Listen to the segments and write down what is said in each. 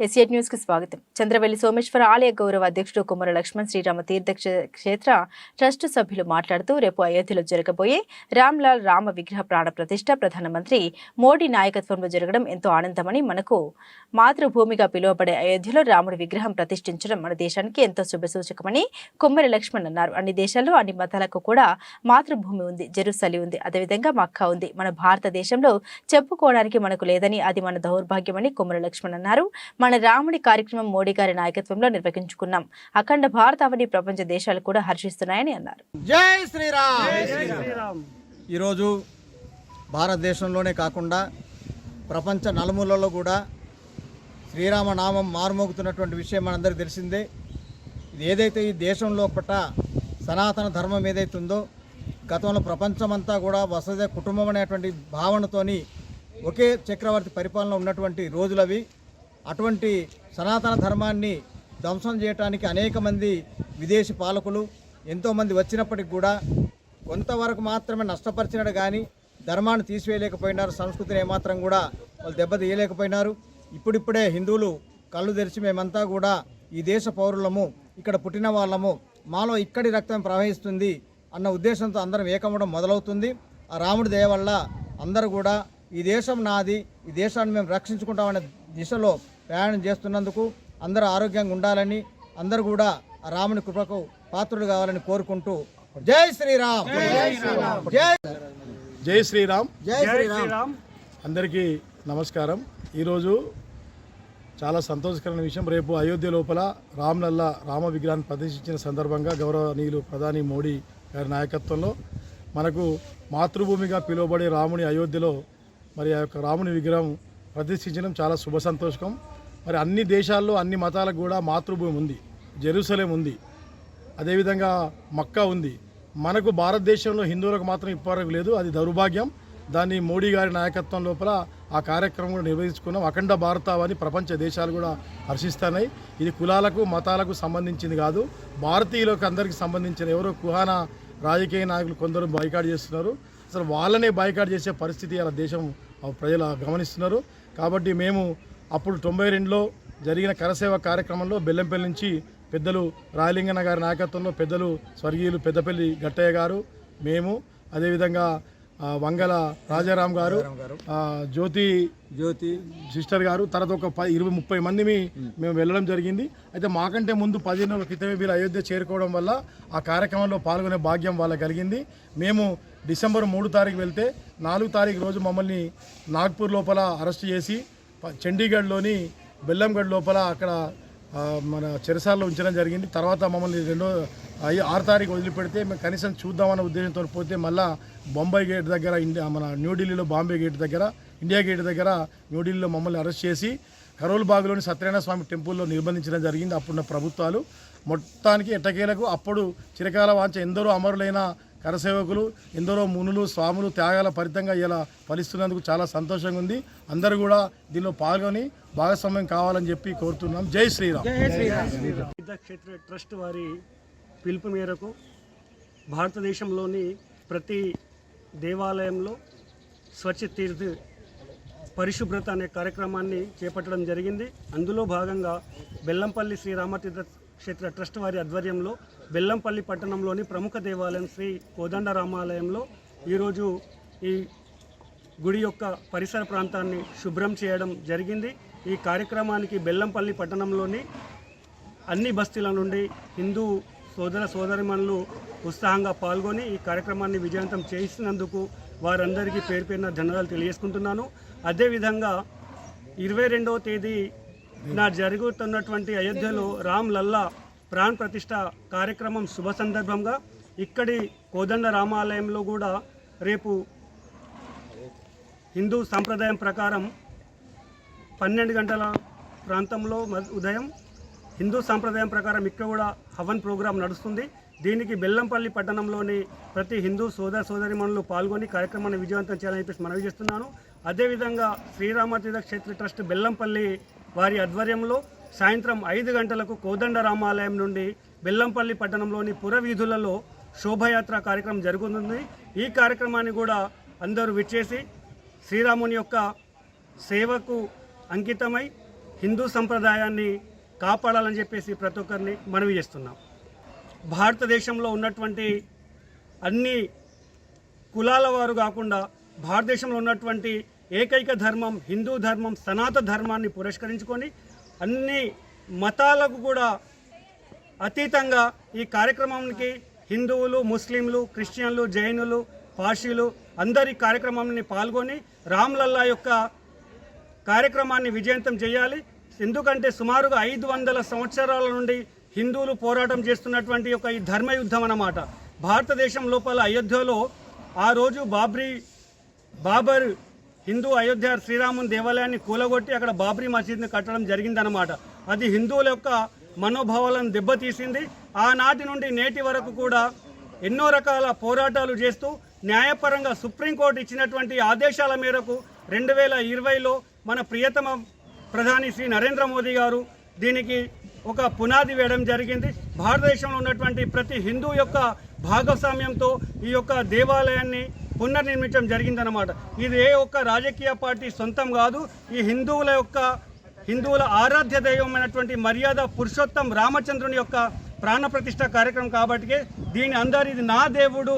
ఎస్ఏట్ న్యూస్కు స్వాగతం. చంద్రవెల్లి సోమేశ్వర ఆలయ గౌరవ అధ్యక్షుడు కుమార లక్ష్మణ్ శ్రీరామ తీర్థ క్షేత్ర ట్రస్ట్ సభ్యులు మాట్లాడుతూ రేపు అయోధ్యలో జరగబోయే రామ్లాల్ రామ విగ్రహ ప్రాణ ప్రతిష్ట ప్రధానమంత్రి మోడీ నాయకత్వంలో జరగడం ఎంతో ఆనందమని మనకు మాతృభూమిగా పిలువబడే అయోధ్యలో రాముడి విగ్రహం ప్రతిష్ఠించడం మన దేశానికి ఎంతో శుభసూచకమని కుమ్మరి లక్ష్మణ్ అన్నారు. అన్ని దేశాల్లో అన్ని మతాలకు కూడా మాతృభూమి ఉంది జెరూసలి ఉంది. అదేవిధంగా మక్కా ఉంది. మన భారతదేశంలో చెప్పుకోవడానికి మనకు లేదని అది మన దౌర్భాగ్యమని కుమ్మరి లక్ష్మణ్ అన్నారు. మన రాముడి కార్యక్రమం మోడీ గారి నాయకత్వంలో నిర్వహించుకున్నాం. అఖండ భారతావని ప్రపంచ దేశాలు కూడా హర్షిస్తున్నాయని అన్నారు. జై శ్రీరామ్! ఈరోజు భారతదేశంలోనే కాకుండా ప్రపంచ నలుమూలలో కూడా శ్రీరామనామం మారుమోగుతున్నటువంటి విషయం మనందరికీ తెలిసిందే. ఇది ఏదైతే ఈ దేశంలో పట్ట సనాతన ధర్మం ఏదైతే ఉందో గతంలో ప్రపంచమంతా కూడా వసతి కుటుంబం అనేటువంటి భావనతోని ఒకే చక్రవర్తి పరిపాలన ఉన్నటువంటి రోజులవి. అటువంటి సనాతన ధర్మాన్ని ధ్వంసం చేయడానికి అనేక మంది విదేశీ పాలకులు ఎంతోమంది వచ్చినప్పటికి కూడా కొంతవరకు మాత్రమే నష్టపరిచినాడు కానీ ధర్మాన్ని తీసివేయలేకపోయినారు సంస్కృతిని ఏమాత్రం కూడా వాళ్ళు దెబ్బతీయలేకపోయినారు. ఇప్పుడిప్పుడే హిందువులు కళ్ళు తెరిచి మేమంతా కూడా ఈ దేశ పౌరులము ఇక్కడ పుట్టిన వాళ్ళము మాలో ఇక్కడి రక్తం ప్రవహిస్తుంది అన్న ఉద్దేశంతో అందరం ఏకమవడం మొదలవుతుంది. ఆ రాముడి దయ వల్ల అందరూ కూడా ఈ దేశం నాది ఈ దేశాన్ని మేము రక్షించుకుంటామనే దిశలో ప్రయాణం చేస్తున్నందుకు అందరూ ఆరోగ్యంగా ఉండాలని అందరూ కూడా ఆ రాముని కృపకు పాత్రుడు కావాలని కోరుకుంటూ జై శ్రీరామ్. జై జై శ్రీరామ్. జై శ్రీరామ్. అందరికీ నమస్కారం. ఈరోజు చాలా సంతోషకరమైన విషయం. రేపు అయోధ్య లోపల రామ్లల్లా రామ విగ్రహాన్ని ప్రదర్శించిన సందర్భంగా గౌరవనీయులు ప్రధాని మోడీ గారి నాయకత్వంలో మనకు మాతృభూమిగా పిలువబడే రాముని అయోధ్యలో మరి ఆ యొక్క రాముని విగ్రహం ప్రతిష్ఠించడం చాలా శుభ సంతోషకం. మరి అన్ని దేశాల్లో అన్ని మతాలకు కూడా మాతృభూమి ఉంది. జెరూసలేం ఉంది. అదేవిధంగా మక్కా ఉంది. మనకు భారతదేశంలో హిందువులకు మాత్రం ఇప్పటివరకు లేదు. అది దౌర్భాగ్యం. దాన్ని మోడీ గారి నాయకత్వం లోపల ఆ కార్యక్రమం కూడా నిర్వహించుకున్నాం. అఖండ భారతావని ప్రపంచ దేశాలు కూడా హర్షిస్తున్నాయి. ఇది కులాలకు మతాలకు సంబంధించింది కాదు. భారతీయులకు అందరికీ సంబంధించిన ఎవరో కుహాన రాజకీయ నాయకులు కొందరు బైకాట్ చేస్తున్నారు. అసలు వాళ్ళనే బైకాట్ చేసే పరిస్థితి అలా దేశం ఆ ప్రజలు గమనిస్తున్నారు. కాబట్టి మేము అప్పుడు తొంభై రెండులో జరిగిన కరసేవ కార్యక్రమంలో బెల్లంపల్లి నుంచి పెద్దలు రాయలింగన్న గారి నాయకత్వంలో పెద్దలు స్వర్గీయులు పెద్దపల్లి గట్టయ్య గారు మేము అదేవిధంగా వంగల రాజారాం గారు జ్యోతి జ్యోతి. సిస్టర్ గారు తర్వాత ఒక ఇరవై ముప్పై మంది మేము వెళ్ళడం జరిగింది. అయితే మాకంటే ముందు పదిహేను రోజుల క్రితమే వీళ్ళు అయోధ్య చేరుకోవడం వల్ల ఆ కార్యక్రమంలో పాల్గొనే భాగ్యం వాళ్ళకి కలిగింది. మేము డిసెంబర్ మూడు తారీఖు వెళ్తే నాలుగు తారీఖు రోజు మమ్మల్ని నాగ్పూర్ లోపల అరెస్ట్ చేసి చండీగఢ్లోని బెల్లంగఢ్ లోపల అక్కడ మన చెరసాల్లో ఉంచడం జరిగింది. తర్వాత మమ్మల్ని రెండో ఆరు తారీఖు వదిలిపెడితే మేము కనీసం చూద్దామన్న ఉద్దేశంతో పోతే మళ్ళా బొంబాయి గేట్ దగ్గర ఇండియా మన న్యూఢిల్లీలో బాంబే గేట్ దగ్గర ఇండియా గేట్ దగ్గర న్యూఢిల్లీలో మమ్మల్ని అరెస్ట్ చేసి కరోల్బాగ్లోని సత్యనారాయణ స్వామి టెంపుల్లో నిర్బంధించడం జరిగింది. అప్పుడున్న ప్రభుత్వాలు మొత్తానికి ఎట్టకేలకు అప్పుడు చిరకాల వాంచ ఎందరో అమరులైన కరసేవకులు ఎందరో మునులు స్వాములు త్యాగాల ఫలితంగా ఇలా ఫలిస్తున్నందుకు చాలా సంతోషంగా ఉంది. అందరూ కూడా దీనిలో పాల్గొని భాగస్వామ్యం కావాలని చెప్పి కోరుతున్నాం. జై శ్రీరామ్. క్షేత్ర ట్రస్ట్ వారి పిలుపు మేరకు భారతదేశంలోని ప్రతి దేవాలయంలో స్వచ్ఛ తీర్థ పరిశుభ్రత అనే కార్యక్రమాన్ని చేపట్టడం జరిగింది. అందులో భాగంగా బెల్లంపల్లి శ్రీ రామతీర్థ క్షేత్ర ట్రస్ట్ వారి ఆధ్వర్యంలో బెల్లంపల్లి పట్టణంలోని ప్రముఖ దేవాలయం శ్రీ కోదండ రామాలయంలో ఈరోజు ఈ గుడి యొక్క పరిసర ప్రాంతాన్ని శుభ్రం చేయడం జరిగింది. ఈ కార్యక్రమానికి బెల్లంపల్లి పట్టణంలోని అన్ని బస్తీల నుండి హిందూ సోదర సోదరిమణులు ఉత్సాహంగా పాల్గొని ఈ కార్యక్రమాన్ని విజయవంతం చేసినందుకు వారందరికీ పేరు పేరున ధన్యవాదాలు తెలియజేసుకుంటున్నాను. అదేవిధంగా ఇరవై రెండవ తేదీ నా జరుగుతున్నటువంటి అయోధ్యలో రామ్ లల్లా ప్రాణ్ ప్రతిష్ట కార్యక్రమం శుభ సందర్భంగా ఇక్కడి కోదండ రామాలయంలో కూడా రేపు హిందూ సాంప్రదాయం ప్రకారం పన్నెండు గంటల ప్రాంతంలో మ- ఉదయం హిందూ సాంప్రదాయం ప్రకారం ఇక్కడ కూడా హవన్ ప్రోగ్రాం నడుస్తుంది. దీనికి బెల్లంపల్లి పట్టణంలోని ప్రతి హిందూ సోదర సోదరిమణులు పాల్గొని కార్యక్రమాన్ని విజయవంతం చేయాలని చెప్పేసి మనవి చేస్తున్నాను. అదేవిధంగా శ్రీరామతీర్థ క్షేత్ర ట్రస్ట్ బెల్లంపల్లి వారి ఆధ్వర్యంలో సాయంత్రం ఐదు గంటలకు కోదండ రామాలయం నుండి బెల్లంపల్లి పట్టణంలోని పురవీధులలో శోభయాత్ర కార్యక్రమం జరుగుతుంది. ఈ కార్యక్రమాన్ని కూడా అందరూ విచ్చేసి శ్రీరాముని యొక్క సేవకు అంకితమై హిందూ సంప్రదాయాన్ని కాపాడాలని చెప్పేసి ప్రతి ఒక్కరిని మనవి చేస్తున్నాం. భారతదేశంలో ఉన్నటువంటి అన్ని కులాల వారు కాకుండా భారతదేశంలో ఉన్నటువంటి ఏకైక ధర్మం హిందూ ధర్మం సనాతన ధర్మాన్ని పురస్కరించుకొని అన్ని మతాలకు కూడా అతీతంగా ఈ కార్యక్రమానికి హిందువులు ముస్లింలు క్రిస్టియన్లు జైనులు పార్సీలు అందరి కార్యక్రమాన్ని పాల్గొని రామ్లల్లా యొక్క కార్యక్రమాన్ని విజయంతం చేయాలి. ఎందుకంటే సుమారుగా ఐదు వందల సంవత్సరాల నుండి హిందువులు పోరాటం చేస్తున్నటువంటి ఒక ఈ ధర్మయుద్ధం అన్నమాట. భారతదేశం లోపల అయోధ్యలో ఆ రోజు బాబ్రీ బాబర్ హిందూ అయోధ్య శ్రీరాముని దేవాలయాన్ని కూలగొట్టి అక్కడ బాబ్రీ మసీద్ని కట్టడం జరిగిందనమాట అది హిందువుల యొక్క మనోభావాలను దెబ్బతీసింది. ఆనాటి నుండి నేటి వరకు కూడా ఎన్నో రకాల పోరాటాలు చేస్తూ న్యాయపరంగా సుప్రీంకోర్టు ఇచ్చినటువంటి ఆదేశాల మేరకు రెండు వేల ఇరవైలో మన ప్రియతమ ప్రధాని శ్రీ నరేంద్ర మోదీ గారు దీనికి ఒక పునాది వేయడం జరిగింది. భారతదేశంలో ఉన్నటువంటి ప్రతి హిందూ యొక్క భాగస్వామ్యంతో ఈ యొక్క దేవాలయాన్ని పునర్నిర్మించడం జరిగిందనమాట ఇది ఏ ఒక్క రాజకీయ పార్టీ సొంతం కాదు ఈ హిందువుల యొక్క హిందువుల ఆరాధ్య దైవమైనటువంటి మర్యాద పురుషోత్తం రామచంద్రుని యొక్క ప్రాణప్రతిష్ఠ కార్యక్రమం కాబట్టి దీని అందరు ఇది నా దేవుడు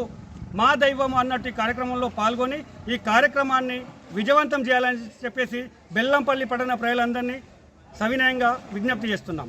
మా దైవం అన్నట్టు ఈ కార్యక్రమంలో పాల్గొని ఈ కార్యక్రమాన్ని విజయవంతం చేయాలని చెప్పేసి బెల్లంపల్లి పట్టణ ప్రజలందరినీ సవినయంగా విజ్ఞప్తి చేస్తున్నాం.